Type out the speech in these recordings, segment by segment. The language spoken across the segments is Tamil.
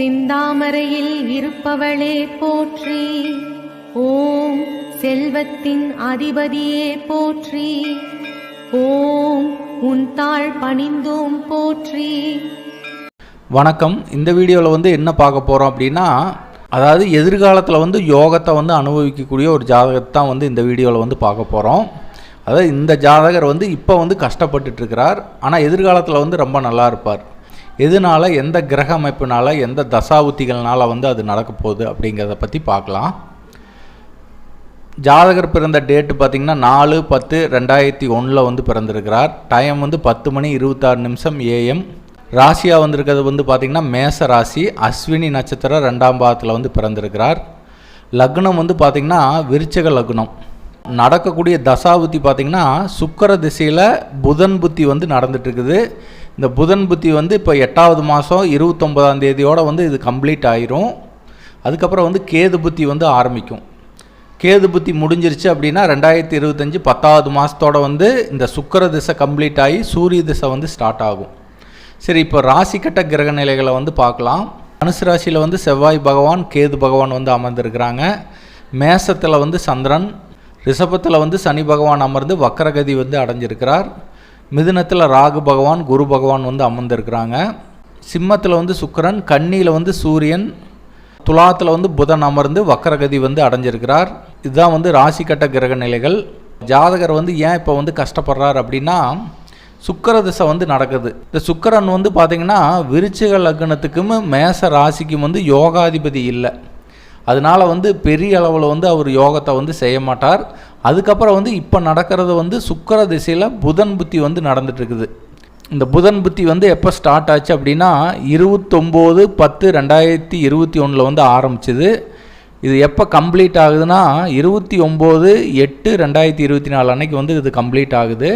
சிந்தாமரையில் இருப்பவளே போற்றி. ஓம் செல்வத்தின் அதிபதியே போற்றி. ஓம் உன் தாழ் பணிந்தோம் போற்றி. வணக்கம். இந்த வீடியோவில் வந்து என்ன பார்க்க போகிறோம் அப்படின்னா அதாவது எதிர்காலத்தில் வந்து யோகத்தை வந்து அனுபவிக்கக்கூடிய ஒரு ஜாதகத்தை தான் வந்து இந்த வீடியோவில் வந்து பார்க்க போகிறோம் அதாவது இந்த ஜாதகர் வந்து இப்போ வந்து கஷ்டப்பட்டுட்ருக்கிறார் ஆனால் எதிர்காலத்தில் வந்து ரொம்ப நல்லா இருப்பார். எதனால எந்த கிரக அமைப்புனால எந்த தசாவுத்திகள்னால் வந்து அது நடக்க போகுது அப்படிங்கிறத பற்றி பார்க்கலாம். ஜாதகர் பிறந்த டேட்டு பார்த்திங்கன்னா நாலு பத்து ரெண்டாயிரத்தி ஒன்றில் வந்து பிறந்திருக்கிறார். டைம் வந்து பத்து மணி இருபத்தாறு நிமிஷம் ஏஎம் ராசியாக வந்திருக்கிறது வந்து பார்த்திங்கன்னா மேச ராசி. அஸ்வினி நட்சத்திரம் ரெண்டாம் பாதத்தில் வந்து பிறந்திருக்கிறார். லக்னம் வந்து பார்த்திங்கன்னா விருச்சக லக்னம். நடக்கக்கூடிய தசாபுத்தி பார்த்திங்கன்னா சுக்கர திசையில் புதன் புத்தி வந்து நடந்துட்டுருக்குது. இந்த புதன் புத்தி வந்து இப்போ எட்டாவது மாதம் இருபத்தொம்பதாம் தேதியோடு வந்து இது கம்ப்ளீட் ஆயிரும். அதுக்கப்புறம் வந்து கேது புத்தி வந்து ஆரம்பிக்கும். கேது புத்தி முடிஞ்சிருச்சு அப்படின்னா ரெண்டாயிரத்தி இருபத்தஞ்சி பத்தாவது மாதத்தோட வந்து இந்த சுக்கர திசை கம்ப்ளீட் ஆகி சூரிய திசை வந்து ஸ்டார்ட் ஆகும். சரி இப்போ ராசிக்கட்ட கிரக நிலைகளை வந்து பார்க்கலாம். தனுசு ராசியில் வந்து செவ்வாய் பகவான் கேது பகவான் வந்து அமர்ந்திருக்கிறாங்க. மேசத்தில் வந்து சந்திரன் ரிஷபத்தில் வந்து சனி பகவான் அமர்ந்து வக்கரகதி வந்து அடைஞ்சிருக்கிறார். மிதுனத்தில் ராகு பகவான் குரு பகவான் வந்து அமர்ந்திருக்கிறாங்க. சிம்மத்தில் வந்து சுக்கரன் கன்னியில் வந்து சூரியன் துலாத்தில் வந்து புதன் அமர்ந்து வக்கரகதி வந்து அடைஞ்சிருக்கிறார். இதுதான் வந்து ராசி கட்ட கிரக நிலைகள். ஜாதகர் வந்து ஏன் இப்போ வந்து கஷ்டப்படுறார் அப்படின்னா சுக்கர திசை வந்து நடக்குது. இந்த சுக்கரன் வந்து பார்த்திங்கன்னா விருச்சிக லக்னத்துக்கும் மேச ராசிக்கும் வந்து யோகாதிபதி இல்லை. அதனால் வந்து பெரிய அளவில் வந்து அவர் யோகத்தை வந்து செய்ய மாட்டார். அதுக்கப்புறம் வந்து இப்போ நடக்கிறது வந்து சுக்கர திசையில் புதன் புத்தி வந்து நடந்துட்டுருக்குது. இந்த புதன் புத்தி வந்து எப்போ ஸ்டார்ட் ஆச்சு அப்படின்னா இருபத்தொம்போது பத்து ரெண்டாயிரத்தி இருபத்தி ஒன்றில் வந்து ஆரம்பிச்சிது. இது எப்போ கம்ப்ளீட் ஆகுதுன்னா இருபத்தி ஒம்பது எட்டு ரெண்டாயிரத்தி இருபத்தி நாலு அன்னைக்கு வந்து இது கம்ப்ளீட் ஆகுது.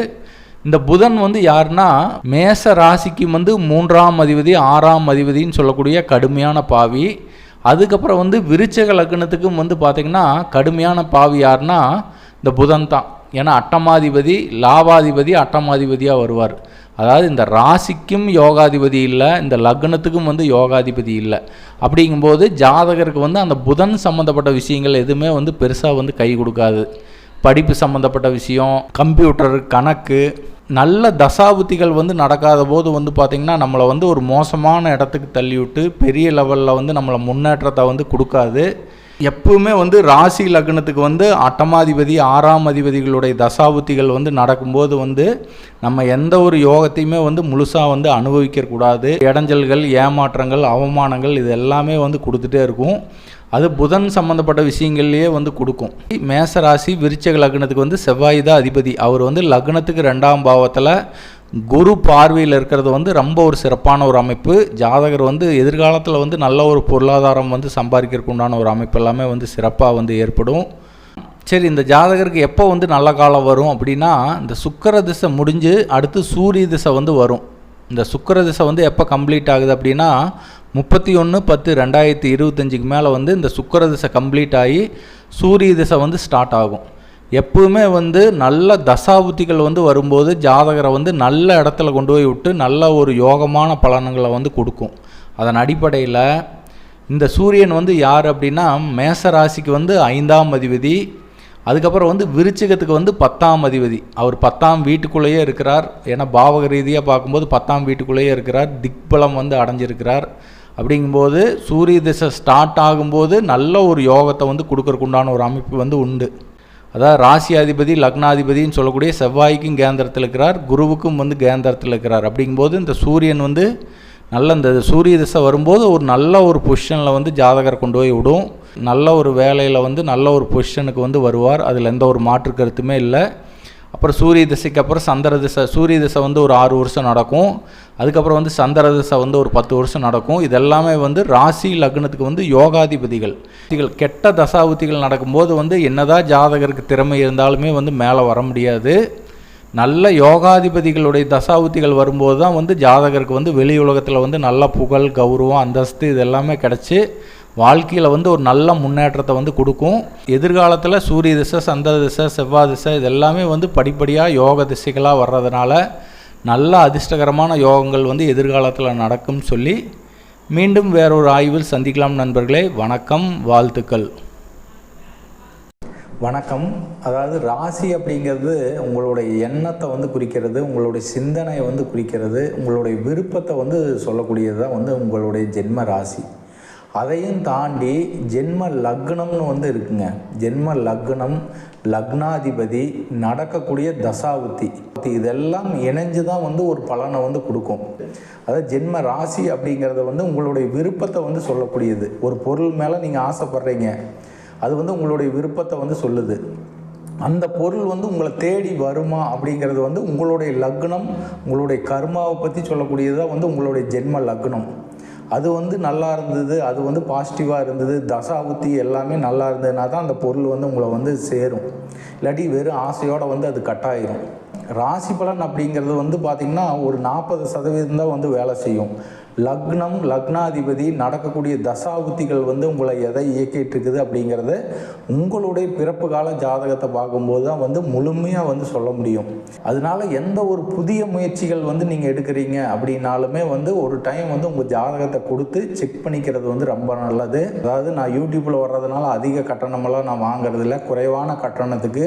இந்த புதன் வந்து யாருன்னா மேச ராசிக்கு வந்து மூன்றாம் அதிபதி ஆறாம் அதிபதின்னு சொல்லக்கூடிய கடுமையான பாவி. அதுக்கப்புறம் வந்து விருச்சக லக்னத்துக்கும் வந்து பார்த்திங்கன்னா கடுமையான பாவி யாருன்னா இந்த புதன் தான். ஏன்னா அட்டமாதிபதி லாபாதிபதி அட்டமாதிபதியாக வருவார். அதாவது இந்த ராசிக்கும் யோகாதிபதி இல்லை இந்த லக்னத்துக்கும் வந்து யோகாதிபதி இல்லை. அப்படிங்கும்போது ஜாதகருக்கு வந்து அந்த புதன் சம்மந்தப்பட்ட விஷயங்கள் எதுவுமே வந்து பெருசாக வந்து கை கொடுக்காது. படிப்பு சம்மந்தப்பட்ட விஷயம் கம்ப்யூட்டர் கணக்கு நல்ல தசாபுத்திகள் வந்து நடக்காத போது வந்து பார்த்திங்கன்னா நம்மளை வந்து ஒரு மோசமான இடத்துக்கு தள்ளிவிட்டு பெரிய லெவலில் வந்து நம்மளை முன்னேற்றத்தை வந்து கொடுக்காது. எப்பவுமே வந்து ராசி லக்னத்துக்கு வந்து அட்டமாதிபதி ஆறாம் அதிபதிகளுடைய தசாபுத்திகள் வந்து நடக்கும்போது வந்து நம்ம எந்த ஒரு யோகத்தையுமே வந்து முழுசாக வந்து அனுபவிக்கக்கூடாது இடைஞ்சல்கள் ஏமாற்றங்கள் அவமானங்கள் இது எல்லாமே வந்து கொடுத்துட்டே இருக்கும். அது புதன் சம்மந்தப்பட்ட விஷயங்கள்லேயே வந்து கொடுக்கும். மேச ராசி விருச்சக லக்னத்துக்கு வந்து செவ்வாய் தான் அதிபதி. அவர் வந்து லக்னத்துக்கு ரெண்டாம் பாவத்தில் குரு பார்வையில் இருக்கிறது வந்து ரொம்ப ஒரு சிறப்பான ஒரு அமைப்பு. ஜாதகர் வந்து எதிர்காலத்தில் வந்து நல்ல ஒரு பொருளாதாரம் வந்து சம்பாதிக்கிறதுக்கு உண்டான ஒரு அமைப்பு எல்லாமே வந்து சிறப்பாக வந்து ஏற்படும். சரி இந்த ஜாதகருக்கு எப்போ வந்து நல்ல காலம் வரும் அப்படின்னா இந்த சுக்கர திசை முடிஞ்சு அடுத்து சூரிய திசை வந்து வரும். இந்த சுக்கர திசை வந்து எப்போ கம்ப்ளீட் ஆகுது அப்படின்னா முப்பத்தி ஒன்று பத்து ரெண்டாயிரத்தி இருபத்தஞ்சுக்கு மேலே வந்து இந்த சுக்கர திசை கம்ப்ளீட் ஆகி சூரிய திசை வந்து ஸ்டார்ட் ஆகும். எப்பவுமே வந்து நல்ல தசாபுத்திகள் வந்து வரும்போது ஜாதகரை வந்து நல்ல இடத்துல கொண்டு போய் விட்டு நல்ல ஒரு யோகமான பலன்களை வந்து கொடுக்கும். அதன் அடிப்படையில் இந்த சூரியன் வந்து யார் அப்படின்னா மேச ராசிக்கு வந்து ஐந்தாம் அதிபதி அதுக்கப்புறம் வந்து விருச்சிகத்துக்கு வந்து பத்தாம் அதிபதி. அவர் பத்தாம் வீட்டுக்குள்ளேயே இருக்கிறார். ஏன்னா பாவக ரீதியாக பார்க்கும்போது பத்தாம் வீட்டுக்குள்ளேயே இருக்கிறார். திக்பலம் வந்து அடைஞ்சிருக்கிறார். அப்படிங்கும்போது சூரிய திசை ஸ்டார்ட் ஆகும்போது நல்ல ஒரு யோகத்தை வந்து கொடுக்கறக்குண்டான ஒரு அமைப்பு வந்து உண்டு. அதாவது ராசியாதிபதி லக்னாதிபதின்னு சொல்லக்கூடிய செவ்வாய்க்கும் கேந்திரத்தில் இருக்கிறார் குருவுக்கும் வந்து கேந்திரத்தில் இருக்கிறார். அப்படிங்கும்போது இந்த சூரியன் வந்து நல்ல இந்த சூரிய திசை வரும்போது ஒரு நல்ல ஒரு பொசிஷனில் வந்து ஜாதகரை கொண்டு போய் விடும். நல்ல ஒரு வேலையில் வந்து நல்ல ஒரு பொசிஷனுக்கு வந்து வருவார். அதில் எந்த ஒரு மாற்று கருத்துமே இல்லை. அப்புறம் சூரிய திசைக்கு அப்புறம் சந்திர திசை சூரிய திசை வந்து ஒரு ஆறு வருஷம் நடக்கும். அதுக்கப்புறம் வந்து சந்திர திசை வந்து ஒரு பத்து வருஷம் நடக்கும். இதெல்லாமே வந்து ராசி லக்னத்துக்கு வந்து யோகாதிபதிகள். கெட்ட தசாபுத்திகள் நடக்கும்போது வந்து என்னதான் ஜாதகருக்கு திறமை இருந்தாலுமே வந்து மேலே வர முடியாது. நல்ல யோகாதிபதிகளுடைய தசாபுத்திகள் வரும்போது தான் வந்து ஜாதகருக்கு வந்து வெளி உலகத்தில் வந்து நல்ல புகழ் கௌரவம் அந்தஸ்து இது எல்லாமே கிடச்சி வாழ்க்கையில் வந்து ஒரு நல்ல முன்னேற்றத்தை வந்து கொடுக்கும். எதிர்காலத்தில் சூரிய திசை சந்திர திசை செவ்வாய் திசை இது எல்லாமே வந்து படிப்படியாக யோக திசைகளாக வர்றதுனால நல்ல அதிர்ஷ்டகரமான யோகங்கள் வந்து எதிர்காலத்தில் நடக்கும்னு சொல்லி மீண்டும் வேறொரு ஆய்வில் சந்திக்கலாம் நண்பர்களே. வணக்கம் வாழ்த்துக்கள். வணக்கம். அதாவது ராசி அப்படிங்கிறது உங்களுடைய எண்ணத்தை வந்து குறிக்கிறது உங்களுடைய சிந்தனையை வந்து குறிக்கிறது உங்களுடைய விருப்பத்தை வந்து சொல்லக்கூடியது தான் வந்து உங்களுடைய ஜென்ம ராசி. அதையும் தாண்டி ஜென்ம லக்னம்னு வந்து இருக்குங்க. ஜென்ம லக்னம் லக்னாதிபதி நடக்கக்கூடிய தசாவுத்தி இதெல்லாம் இணைஞ்சு தான் வந்து ஒரு பலனை வந்து கொடுக்கும். அதாவது ஜென்ம ராசி அப்படிங்கிறத வந்து உங்களுடைய விருப்பத்தை வந்து சொல்லக்கூடியது. ஒரு பொருள் மேலே நீங்கள் ஆசைப்படுறீங்க. அது வந்து உங்களுடைய விருப்பத்தை வந்து சொல்லுது. அந்த பொருள் வந்து உங்களை தேடி வருமா அப்படிங்கிறது வந்து உங்களுடைய லக்னம் உங்களுடைய கர்மாவை பற்றி சொல்லக்கூடியது தான் வந்து உங்களுடைய ஜென்ம லக்னம். அது வந்து நல்லா இருந்தது அது வந்து பாசிட்டிவாக இருந்தது. தசாபுத்தி எல்லாமே நல்லா இருந்ததுனா தான் அந்த பொருள் வந்து உங்களை வந்து சேரும். இல்லாட்டி வெறும் ஆசையோடு வந்து அது கட்டாயிரும் ராசி பலன் அப்படிங்கிறது வந்து பார்த்திங்கன்னா ஒரு நாற்பது சதவீதம் தான் வந்து வேலை செய்யும். லக்னம் லக்னாதிபதி நடக்கக்கூடிய தசாபுத்திகள் வந்து உங்களை எதை இயக்கிட்டு இருக்குது அப்படிங்கிறத உங்களுடைய பிறப்பு கால ஜாதகத்தை பார்க்கும்போது தான் வந்து முழுமையாக வந்து சொல்ல முடியும். அதனால எந்த ஒரு புதிய முயற்சிகள் வந்து நீங்கள் எடுக்கிறீங்க அப்படின்னாலுமே வந்து ஒரு டைம் வந்து உங்கள் ஜாதகத்தை கொடுத்து செக் பண்ணிக்கிறது வந்து ரொம்ப நல்லது. அதாவது நான் யூடியூப்பில் வர்றதுனால அதிக கட்டணமெல்லாம் நான் வாங்குறதில்ல. குறைவான கட்டணத்துக்கு